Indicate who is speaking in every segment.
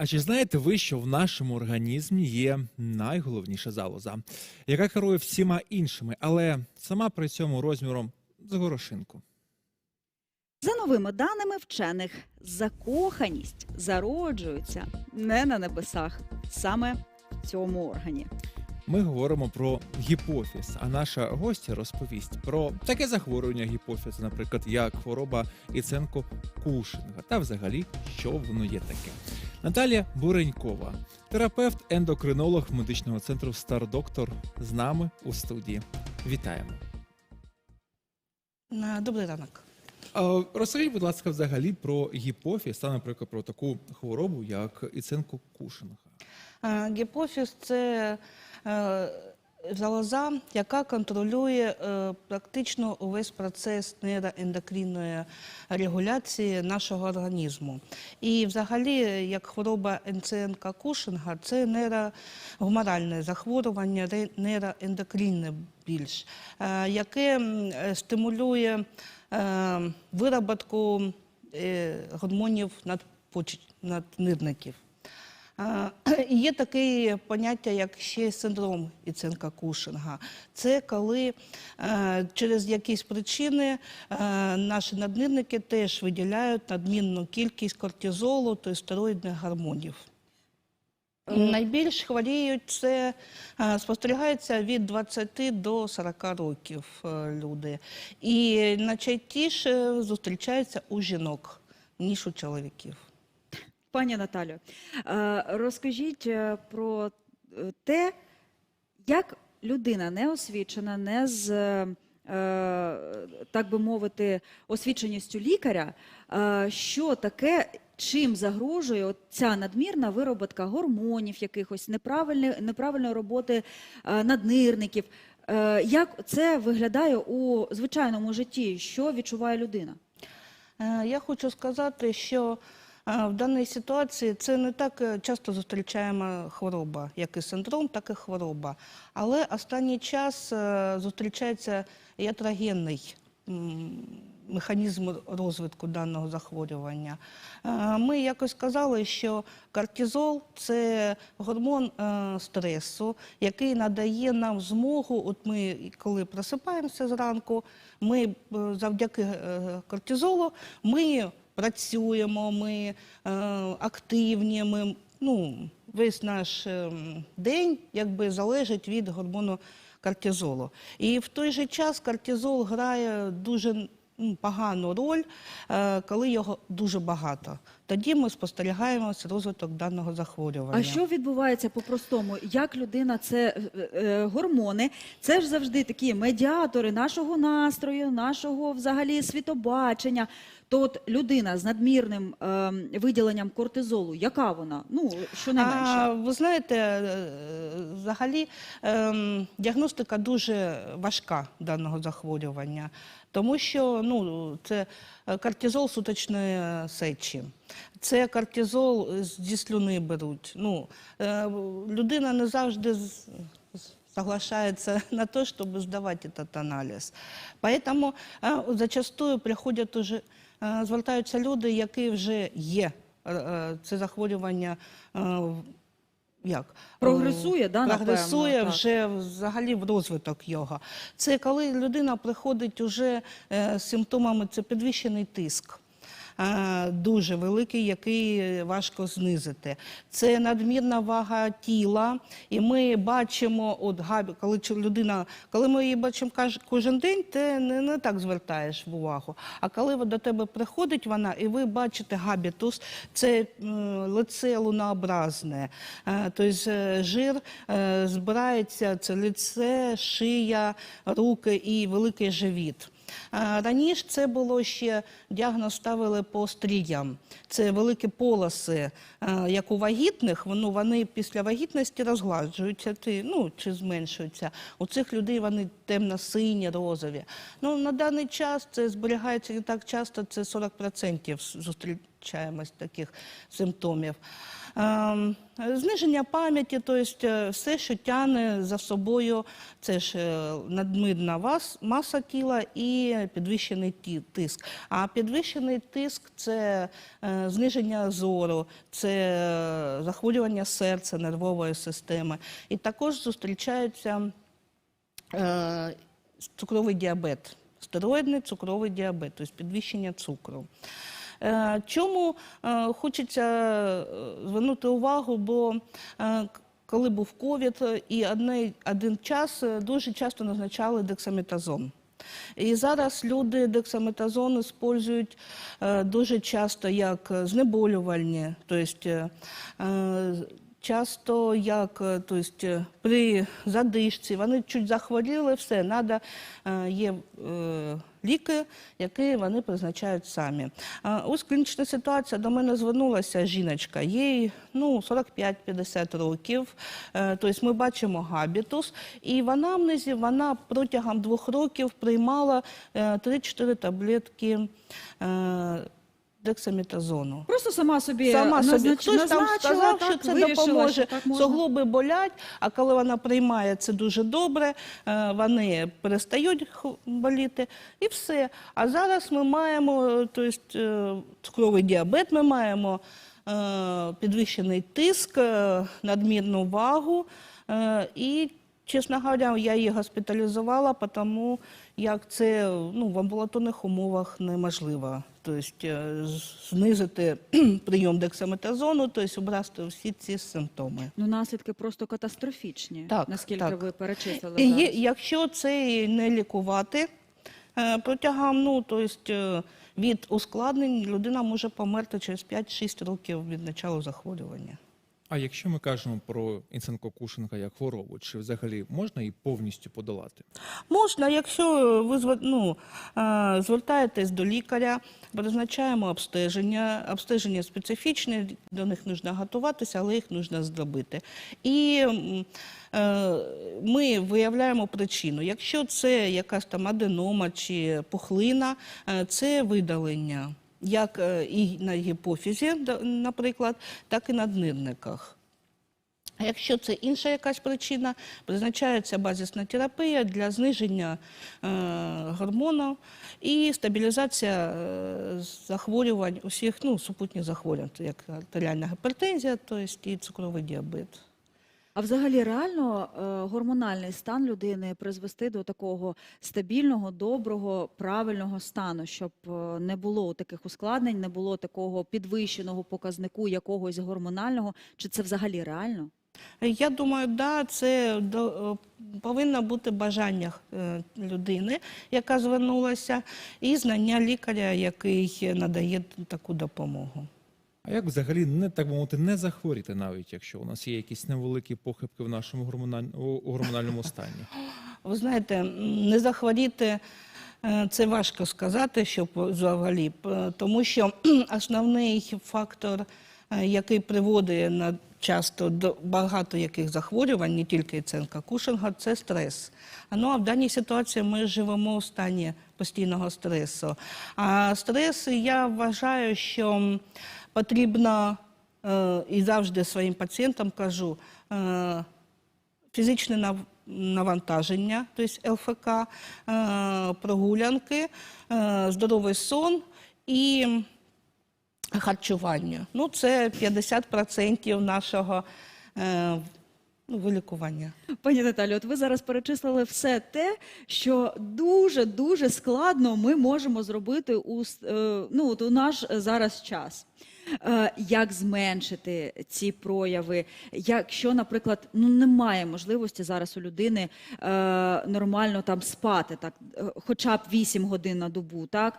Speaker 1: А чи знаєте ви, що в нашому організмі є найголовніша залоза, яка керує всіма іншими, але сама при цьому розміром з горошинку?
Speaker 2: За новими даними вчених, закоханість зароджується не на небесах, саме в цьому органі.
Speaker 1: Ми говоримо про гіпофіз, а наша гостя розповість про таке захворювання гіпофізу, наприклад, як хвороба Іценко Кушинга, та взагалі, що воно є таке. Наталія Буренькова, терапевт, ендокринолог медичного центру Стар-Доктор, з нами у студії. Вітаємо.
Speaker 3: Добрий ранок.
Speaker 1: Розкажіть, будь ласка, взагалі про гіпофіз, та, наприклад, про таку хворобу, як іценку Кушинга.
Speaker 3: Гіпофіз це е, залоза, яка контролює е, практично увесь процес нейроендокринної регуляції нашого організму. І взагалі, як хвороба НЦНК Кушинга, це нейрогуморальне захворювання, нейроендокринне більш, е, яке е, стимулює е, вироботку е, гормонів надпоч- наднирників. А, і Є таке поняття, як ще синдром Іценка Кушинга. Це коли е, через якісь причини е, наші наднирники теж виділяють надмінну кількість кортизолу, тобто стероїдних гормонів. Найбільш хворіють це е, спостерігається від 20 до 40 років е, люди. І найчастіше зустрічається у жінок, ніж у чоловіків.
Speaker 2: Пані Наталю, е, розкажіть е, про е, те, як людина неосвічена, не з, так би мовити, освіченістю лікаря, що таке, чим загрожує ця надмірна вироботка гормонів, якихось неправильної, роботи наднирників. Як це виглядає у звичайному житті? Що відчуває людина?
Speaker 3: Я хочу сказати, що в даній ситуації це не так е, часто зустрічаємо хвороба, як і синдром, так і хвороба. Але останній час е, зустрічається ятрогенний механізм розвитку даного захворювання. Е, Ми якось сказали, що кортизол це гормон е, стресу, який надає нам змогу. От ми, коли просипаємося зранку, ми е, завдяки е, кортизолу ми працюємо, ми е, активні, ми, ну, весь наш е, день якби залежить від гормону кортизолу. І в той же час кортизол грає дуже погану роль, е, коли його дуже багато. Тоді ми спостерігаємо розвиток даного захворювання.
Speaker 2: А що відбувається по-простому? Як людина це е, гормони? Це ж завжди такі медіатори нашого настрою, нашого взагалі світобачення. То от людина з надмірним е, виділенням кортизолу, яка вона? Ну
Speaker 3: А,
Speaker 2: щонайменше.
Speaker 3: ви знаєте, е, взагалі ем, діагностика дуже важка даного захворювання, тому що ну, це е, кортизол суточної сечі. Це кортизол зі слюни беруть. Ну, е, людина не завжди з- з- соглашается на то, чтобы сдавать этот анализ. Поэтому э, зачастую приходять уже, е, звертаються люди, які вже є е, е, це захворювання. е, як?
Speaker 2: Прогресує, да
Speaker 3: прогресує
Speaker 2: напевно,
Speaker 3: вже так. взагалі в розвиток його. Це коли людина приходить уже е, з симптомами, це підвищений тиск. Е, Дуже великий, який важко знизити. Це надмірна вага тіла, і ми бачимо, от коли людина, коли ми її бачимо кожен день, ти не, не так звертаєш увагу. А коли до тебе приходить вона, і ви бачите габітус, це лице лунообразне, тобто жир збирається, це лице, шия, руки і великий живіт. Раніше це було ще діагноз ставили по стріям. Це великі полоси, як у вагітних, воно вони після вагітності розгладжуються, ну, чи зменшуються. У цих людей вони темно-сині, розові. Ну, на даний час це зберігається не так часто, це 40% зустрічаємось таких симптомів. Ем, Зниження пам'яті, тобто все, що тягне за собою, це ж е, надмірна вас- маса тіла і підвищений тиск. А підвищений тиск це е, зниження зору, це захворювання серця, нервової системи. І також зустрічаються е, цукровий діабет, стероїдний цукровий діабет, тобто підвищення цукру. Е, Чому е, хочеться е, звернути увагу, бо коли був ковід і один час дуже часто назначали дексаметазон. І зараз люди дексаметазон використовують дуже часто як знеболювальні, тобто часто як е, тобто, е, при задишці, вони чуть захворіли, все, надо, е, є е, ліки, які вони призначають самі. Ось клінічна ситуація. До мене звернулася жіночка, їй ну, 45-50 років. Тобто ми бачимо габітус, і в анамнезі вона протягом двох років приймала е, 3-4 таблетки дексаметазону.
Speaker 2: Просто сама собі
Speaker 3: Сама собі
Speaker 2: назнач-
Speaker 3: хтось там
Speaker 2: назначила,
Speaker 3: сказав,
Speaker 2: так,
Speaker 3: що це
Speaker 2: вирішила,
Speaker 3: допоможе.
Speaker 2: що так можна.
Speaker 3: Суглоби болять, а коли вона приймає це дуже добре, е, вони перестають ху- боліти і все. А зараз ми маємо е, тобто, е, цукровий діабет, ми маємо е, підвищений тиск, е, надмірну вагу. е, І, чесно говоря, я її госпіталізувала, тому як це ну, в амбулаторних умовах неможливо. Тобто е, знизити прийом дексаметазону, тобто обрати всі ці симптоми.
Speaker 2: Ну, наслідки просто катастрофічні,
Speaker 3: Так,
Speaker 2: наскільки
Speaker 3: так.
Speaker 2: ви перечислили
Speaker 3: І
Speaker 2: зараз.
Speaker 3: якщо це не лікувати е, протягом ну, тобто, е, від ускладнень, людина може померти через 5-6 років від початку захворювання.
Speaker 1: А якщо ми кажемо про інсенко Кушинга як хворобу, чи взагалі можна її повністю подолати?
Speaker 3: Можна, якщо ви ну, е, звертаєтесь до лікаря, призначаємо обстеження. Обстеження специфічне, до них потрібно готуватися, але їх потрібно зробити. І е, ми виявляємо причину. Якщо це якась там аденома чи пухлина, е, це видалення. Як е, і на гіпофізі, наприклад, так і на днирниках. А якщо це інша якась причина, призначається базисна терапія для зниження е, гормонів і стабілізація е, захворювань усіх ну, супутніх захворювань, як артеріальна гіпертензія, тобто і цукровий діабет.
Speaker 2: А взагалі реально е, гормональний стан людини призвести до такого стабільного, доброго, правильного стану, щоб е, не було таких ускладнень, не було такого підвищеного показнику якогось гормонального. Чи це взагалі реально?
Speaker 3: Я думаю, да, це до, е, повинно бути бажання людини, яка звернулася, і знання лікаря, який надає таку допомогу.
Speaker 1: А як взагалі не так би мовити, не захворіти, навіть якщо у нас є якісь невеликі похибки в нашому гормональному стані?
Speaker 3: Ви знаєте, не захворіти е, це важко сказати, що взагалі, тому що основний фактор, е, який приводить на часто до багато яких захворювань, не тільки ценка Кушинга, це стрес. Ну а в даній ситуації ми живемо в стані постійного стресу. А стрес, я вважаю, що потрібно е, і завжди своїм пацієнтам кажу. е, фізичне нав- навантаження, тобто ЛФК, е, прогулянки, здоровий сон і харчування. Ну, це 50% нашого ну, вилікування.
Speaker 2: Пані Наталі, от ви зараз перечислили все те, що дуже дуже складно ми можемо зробити у, ну, от у наш зараз час. Е, Як зменшити ці прояви? Якщо, наприклад, ну немає можливості зараз у людини е, нормально там спати, так е, хоча б 8 годин на добу, так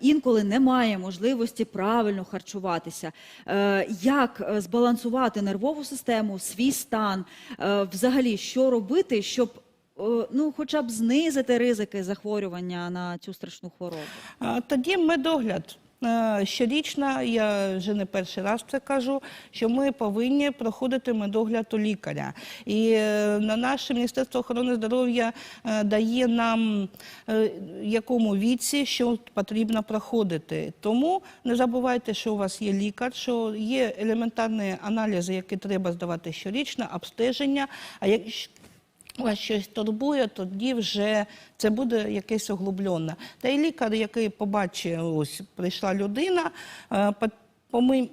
Speaker 2: інколи немає можливості правильно харчуватися. Як збалансувати нервову систему, свій стан, взагалі, що робити, щоб ну, хоча б знизити ризики захворювання на цю страшну хворобу?
Speaker 3: Тоді медогляд. Е, щорічно, я вже не перший раз це кажу, що ми повинні проходити медогляд у лікаря. І е, на наше Міністерство охорони здоров'я е, дає нам якому віці, що потрібно проходити. Тому не забувайте, що у вас є лікар, що є елементарні аналізи, які треба здавати щорічно, обстеження. А якщо вас щось турбує, тоді вже це буде якесь оглублене. Та й лікар, який побачив, ось прийшла людина, е,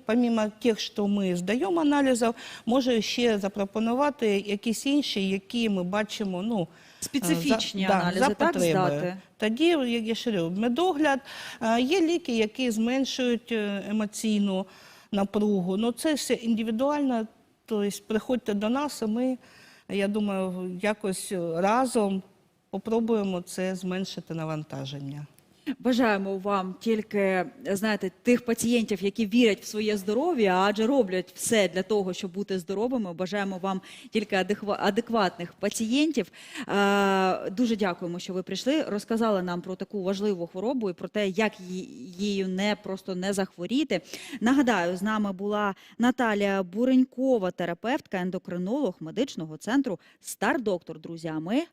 Speaker 3: помимо тих, що ми здаємо аналізів, може ще запропонувати якісь інші, які ми бачимо. Ну,
Speaker 2: Специфічні
Speaker 3: за-
Speaker 2: аналізи,
Speaker 3: за
Speaker 2: так, здати?
Speaker 3: Тоді, як я ще говорю, медогляд. Е, Є ліки, які зменшують е, емоційну напругу. Ну, це все індивідуально. Тобто приходьте до нас, і ми, я думаю, якось разом попробуємо це зменшити навантаження.
Speaker 2: Бажаємо вам тільки знаєте тих пацієнтів, які вірять в своє здоров'я, адже роблять все для того, щоб бути здоровими. Бажаємо вам тільки адеква- адекватних пацієнтів. Е, Дуже дякуємо, що ви прийшли. Розказали нам про таку важливу хворобу і про те, як її не просто не захворіти. Нагадаю, з нами була Наталія Буренькова, терапевтка, ендокринолог медичного центру Стар Доктор. Друзі, а ми